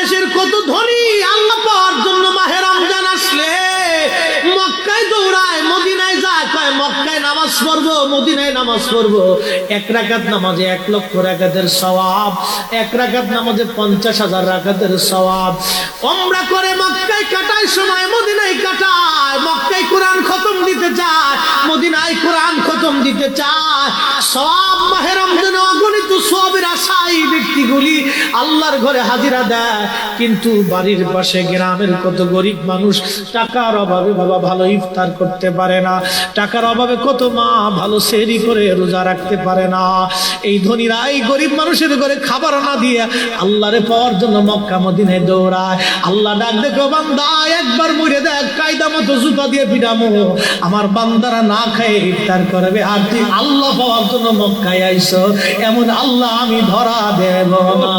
দেশের কত ধনী আল্লাহ পাওয়ার জন্য মাহে রমজান আসলে। মক্কায় দৌড়ায়, মদিনায় যায়, কয়, মক্কায় নামাজ পড়ব, মদিনায় নামাজ পড়ব। এক রাকাত নামাজে এক লক্ষ রাকাতের সওয়াব, এক রাকাত নামাজে পঞ্চাশ হাজার রাকাতের সওয়াব। ওমরা করে মক্কায় কাটায়, সময় মদিনায় কাটায়। মক্কায় কোরআন খতম দিতে চায়, মদিনায় কোরআন খতম দিতে চায়। সব মাহে রমজানে ব্যক্তিগুলি আল্লাহর ঘরে হাজিরা দেয়। কিন্তু বাড়ির পাশে গ্রামের কত গরিব মানুষ, টাকার অভাবে বাবা ভালো ইফতার করতে পারে না। টাকার অভাবে কত মা ভালো সেরি করে রোজা রাখতে পারে না। এই ধনীরা, এই গরিব মানুষের ঘরে খাবার না দিয়ে আল্লাহরে পাওয়ার জন্য মক্কা মদিনায় দৌড়ায়। আল্লাহ ডাক দেখো বান্দা, একবার মরে দেখ, কায়দা মতো জুতা দিয়ে পিটামো আমার বান্দারা না খায় ইফতার করবে। আর তুই আল্লাহ পাওয়ার জন্য মক্কায় আইস। এমন আল্লাহ আমি ধরা দেব না।